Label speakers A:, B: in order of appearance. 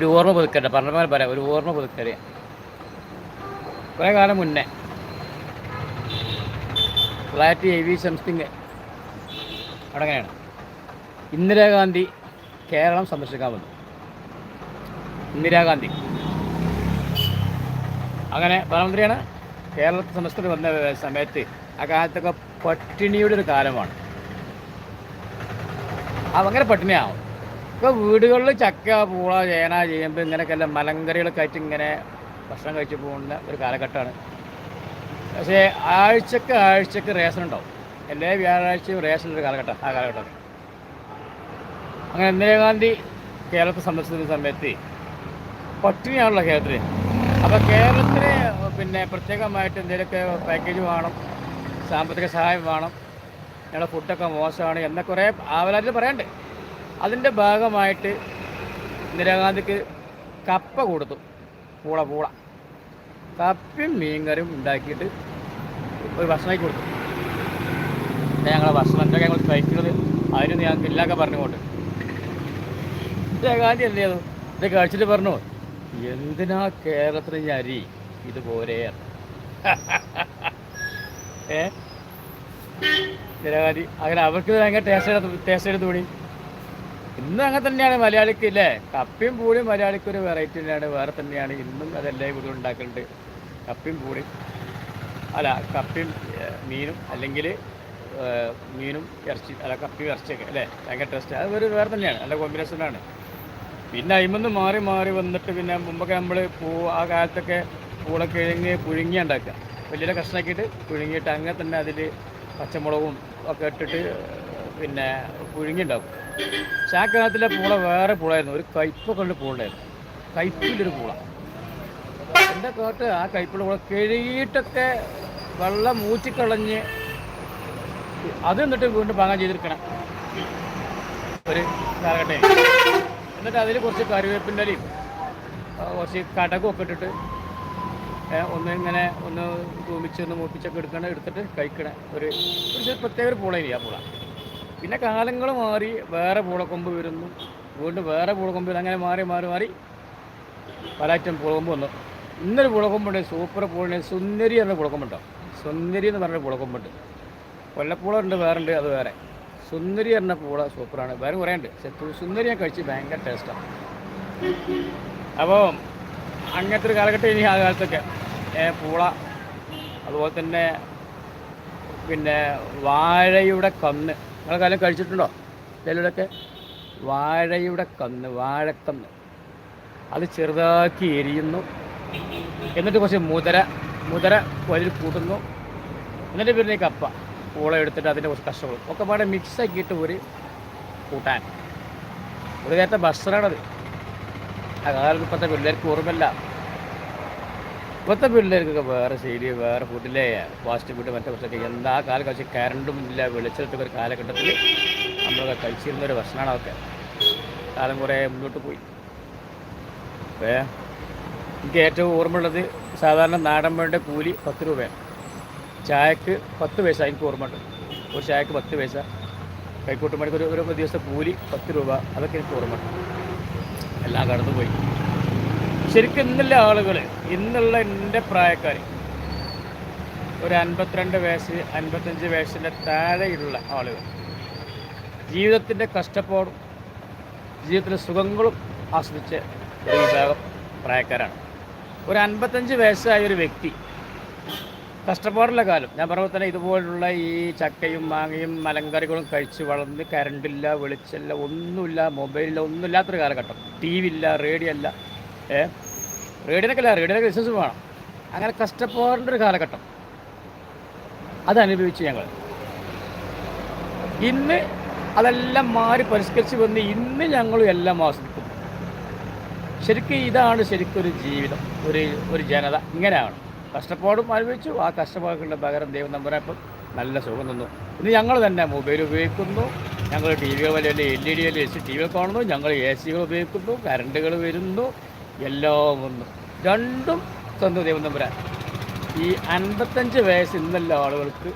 A: ഒരു ഓർമ്മ പുതുക്കട്ടെ പറഞ്ഞ പറയാം. ഒരു ഓർമ്മ പുതുക്കൽ കുറേ കാലം മുന്നേ. ഫ്ലാറ്റ് എ വി സംതിങ് അവിടെ അങ്ങനെയാണ്. ഇന്ദിരാഗാന്ധി കേരളം സന്ദർശിക്കാൻ വന്നു. ഇന്ദിരാഗാന്ധി. അങ്ങനെ പ്രധാനമന്ത്രിയാണ് കേരളത്തെ സന്ദർശനത്തിൽ വന്ന സമയത്ത് ആ കാലത്തൊക്കെ പട്ടിണിയുടെ ഒരു കാലമാണ്. അങ്ങനെ പട്ടിണിയാവും. ഇപ്പോൾ വീടുകളിൽ ചക്ക പൂള ചേന ചേമ്പ് ഇങ്ങനെയൊക്കെ എല്ലാം മലങ്കറികളൊക്കെ ആയിട്ട് ഇങ്ങനെ ഭക്ഷണം കഴിച്ച് പോകുന്ന ഒരു കാലഘട്ടമാണ്. പക്ഷേ ആഴ്ചക്ക് ആഴ്ചക്ക് റേഷൻ ഉണ്ടാവും. എല്ലാ വ്യാഴാഴ്ചയും റേഷൻ ഒരു കാലഘട്ടം ആ കാലഘട്ടം. അങ്ങനെ ഇന്ദിരാഗാന്ധി കേരളത്തെ സന്ദർശിക്കുന്ന സമയത്ത് പട്ടിണിയാണല്ലോ കേരളത്തിൽ അപ്പോൾ കേരളത്തിന് പിന്നെ പ്രത്യേകമായിട്ട് എന്തെങ്കിലുമൊക്കെ പാക്കേജ് വേണം സാമ്പത്തിക സഹായം വേണം ഞങ്ങളുടെ ഫുഡൊക്കെ മോശമാണ് എന്നൊക്കെ കുറേ ആവലാതിൽ പറയാണ്ട് അതിന്റെ ഭാഗമായിട്ട് ഇന്ദിരാഗാന്ധിക്ക് കപ്പ കൊടുത്തു. പൂള പൂള. കപ്പയും മീൻകറിയും ഉണ്ടാക്കിയിട്ട് ഒരു ഭക്ഷണമായി കൊടുത്തു. ഞങ്ങളെ ഭക്ഷണം. എന്തൊക്കെ ഞങ്ങൾ കഴിക്കുന്നത് അതിന് ഞങ്ങൾക്ക് ഇല്ലാക്കെ പറഞ്ഞുകൊണ്ട്. ഇന്ദിരാഗാന്ധി എന്ത് ചെയ്തു? ഇത് കഴിച്ചിട്ട് പറഞ്ഞു എന്തിനാ കേരളത്തിന് ഈ അരി ഇതുപോലെ? ഏ? ഇന്ദിരാഗാന്ധി അങ്ങനെ അവർക്ക് ഭയങ്കര ടേസ്റ്റ് ടേസ്റ്റ് തോന്നി. ഇന്നും അങ്ങനെ തന്നെയാണ് മലയാളിക്ക് ഇല്ലേ? കപ്പയും പൂളിയും മലയാളിക്ക് ഒരു വെറൈറ്റി തന്നെയാണ്. വേറെ തന്നെയാണ്. ഇന്നും അതെല്ലാം ഇവിടെ ഉണ്ടാക്കുന്നുണ്ട് കപ്പയും പൂളിയും. അല്ല കപ്പയും മീനും അല്ലെങ്കിൽ മീനും ഇറച്ചി അല്ല കപ്പയും ഇറച്ചിയൊക്കെ അല്ലേ? ഭയങ്കര ടേസ്റ്റ് അത് ഒരു വേറെ തന്നെയാണ്. നല്ല കോമ്പിനേഷനാണ് പിന്നെ അയിമെന്ന് മാറി മാറി വന്നിട്ട് പിന്നെ മുമ്പൊക്കെ നമ്മൾ പൂ ആ കാലത്തൊക്കെ പൂളക്കിഴങ്ങ് പുഴുങ്ങി ഉണ്ടാക്കുക. വലിയ കഷ്ണക്കിയിട്ട് പുഴുങ്ങിയിട്ട് അങ്ങനെ തന്നെ അതിൽ പച്ചമുളകും ഒക്കെ ഇട്ടിട്ട് പിന്നെ പുഴുങ്ങി ഉണ്ടാക്കും പക്ഷെ പൂള വേറെ പൂളായിരുന്നു. ഒരു കയ്പ കൊണ്ട് പൂളുണ്ടായിരുന്നു. കയ്പിലൊരു പൂള. എന്റെ കേട്ട് ആ കയ്പുള്ള പൂള കഴുകിയിട്ടൊക്കെ വെള്ളം മൂച്ചിക്കളഞ്ഞ് അത് എന്നിട്ട് വീണ്ടും പാങ്ങാൻ ചെയ്തിരിക്കണം. ഒരു കാലഘട്ടം. എന്നിട്ട് അതിൽ കുറച്ച് കറിവേപ്പിന്റെ ഇലയും ആ, കുറച്ച് കടകും ഒക്കെ ഇട്ടിട്ട് ഒന്ന് ഇങ്ങനെ ഒന്ന് തൂമിച്ച് ഒന്ന് മൂപ്പിച്ചൊക്കെ എടുക്കണ എടുത്തിട്ട് കഴിക്കണ ഒരു പ്രത്യേക ഒരു പൂളയില്ല ആ പൂള. പിന്നെ കാലങ്ങൾ മാറി വേറെ പൂളക്കൊമ്പ് വരുന്നു. വീണ്ടും വേറെ പൂളക്കൊമ്പ് അങ്ങനെ മാറി മാറി മാറി പല ഐറ്റം പൂളക്കൊമ്പ് വന്നു. ഇന്നൊരു പുളക്കൊമ്പുണ്ട് സൂപ്പർ പൂളിന് സുന്ദരി എന്ന പുളക്കൊമ്പുണ്ടോ സുന്ദരി എന്ന് പറഞ്ഞ പുളക്കൊമ്പുണ്ട്. കൊല്ലപ്പൂള ഉണ്ട് വേറെ ഉണ്ട് അത് വേറെ. സുന്ദരി എന്ന പൂള സൂപ്പറാണ്. വേറെ കുറേ ഉണ്ട്. പക്ഷെ സുന്ദരി ഞാൻ കഴിച്ച് ഭയങ്കര ടേസ്റ്റാണ് അപ്പോൾ അങ്ങനത്തെ ഒരു കാലഘട്ടം ഇനി ആ കാലത്തൊക്കെ. പൂള അതുപോലെ തന്നെ പിന്നെ വാഴയുടെ കന്ന്. നിങ്ങളെ കാലം കഴിച്ചിട്ടുണ്ടോ? ചിലരൊക്കെ വാഴയുടെ കന്ന് വാഴക്കന്ന്. അത് ചെറുതാക്കി എരിയുന്നു. എന്നിട്ട് കുറച്ച് മുതര മുതര വലിൽ കൂട്ടുന്നു. എന്നിട്ട് പിന്നെ കപ്പ പൂള എടുത്തിട്ട് അതിന്റെ കുറച്ച് കഷ്ടങ്ങൾ ഒക്കെ പാടെ മിക്സാക്കിയിട്ട് ഒരു കൂട്ടാൻ. ഒരു നേരത്തെ ഭക്ഷണമാണത് ആ കാലത്ത് ഇപ്പോഴത്തെ പിള്ളേർക്ക് ഓർമ്മയില്ല. ഇപ്പോഴത്തെ പിള്ളേർക്കൊക്കെ വേറെ ശൈലി വേറെ ഫുഡിലെ ഫാസ്റ്റ് ഫുഡ് മറ്റേ കുറച്ചൊക്കെ. എന്താ കാലം കറണ്ടും ഇല്ല വെളിച്ചെടുത്തൊക്കെ ഒരു കാലഘട്ടത്തിൽ നമ്മളൊക്കെ കഴിച്ചിരുന്ന ഒരു ഭക്ഷണമാണ് അതൊക്കെ. കാലം കുറേ മുന്നോട്ട് പോയി. ഏ? എനിക്ക് ഏറ്റവും ഓർമ്മയുള്ളത് സാധാരണ നാടൻ വേണ്ട കൂലി പത്ത് രൂപയാണ്. ചായക്ക് പത്ത് പൈസ എനിക്ക് ഓർമ്മയുണ്ട്. ഒരു ചായക്ക് പത്ത് പൈസ. കൈക്കൂട്ടുമണിക്ക് ഒരു ഒരു ദിവസത്തെ കൂലി പത്ത് രൂപ. അതൊക്കെ എനിക്ക് ഓർമ്മയുണ്ട്. എല്ലാം കടന്നു പോയി ശരിക്കും ഇന്നുള്ള ആളുകൾ ഇന്നുള്ള എന്റെ പ്രായക്കാർ ഒരു അൻപത്തിരണ്ട് വയസ്സ് അൻപത്തഞ്ച് വയസ്സിന്റെ താഴെയുള്ള ആളുകൾ ജീവിതത്തിന്റെ കഷ്ടപ്പാടും ജീവിതത്തിലെ സുഖങ്ങളും ആസ്വദിച്ച ഒരു വിഭാഗം പ്രായക്കാരാണ്. ഒരു അൻപത്തഞ്ച് വയസ്സായ ഒരു വ്യക്തി കഷ്ടപ്പാടുള്ള കാലം. ഞാൻ പറഞ്ഞ തന്നെ ഇതുപോലുള്ള ഈ ചക്കയും മാങ്ങയും മലങ്കറികളും കഴിച്ച് വളർന്ന് കരണ്ടില്ല വെളിച്ചമില്ല ഒന്നുമില്ല മൊബൈലില്ല ഒന്നുമില്ലാത്തൊരു കാലഘട്ടം. ടി വി ഇല്ല റേഡിയോ അല്ല ഏ? റേഡിയോനൊക്കെ അല്ല റേഡിയോനൊക്കെ ബിസിനസ് വേണം. അങ്ങനെ കഷ്ടപ്പാടിന്റെ ഒരു കാലഘട്ടം. അതനുഭവിച്ചു ഞങ്ങൾ. ഇന്ന് അതെല്ലാം മാറി പരിഷ്കരിച്ച് വന്ന് ഇന്ന് ഞങ്ങളും എല്ലാം ആസ്വദിക്കും ശരിക്കും ഇതാണ് ശരിക്കും ഒരു ജീവിതം ഒരു ഒരു ജനത. ഇങ്ങനെയാണ്. കഷ്ടപ്പാടും അനുഭവിച്ചു. ആ കഷ്ടപ്പാടുകളുടെ പകരം ദൈവം നമ്പരപ്പം നല്ല സുഖം തന്നു. ഇന്ന് ഞങ്ങൾ തന്നെ മൊബൈൽ ഉപയോഗിക്കുന്നു. ഞങ്ങൾ ടി വികൾ വലിയ എൽ ഇ ഡി വലിയ എസ് ടി വികൾ കാണുന്നു. ഞങ്ങൾ എ സികൾ ഉപയോഗിക്കുന്നു. കറണ്ടുകൾ വരുന്നു. എല്ലാം ഒന്ന് രണ്ടും തന്നു ദൈവം തമ്പുരാൻ ഈ അൻപത്തഞ്ച് വയസ്സ് ഇന്നല്ല ആളുകൾക്ക്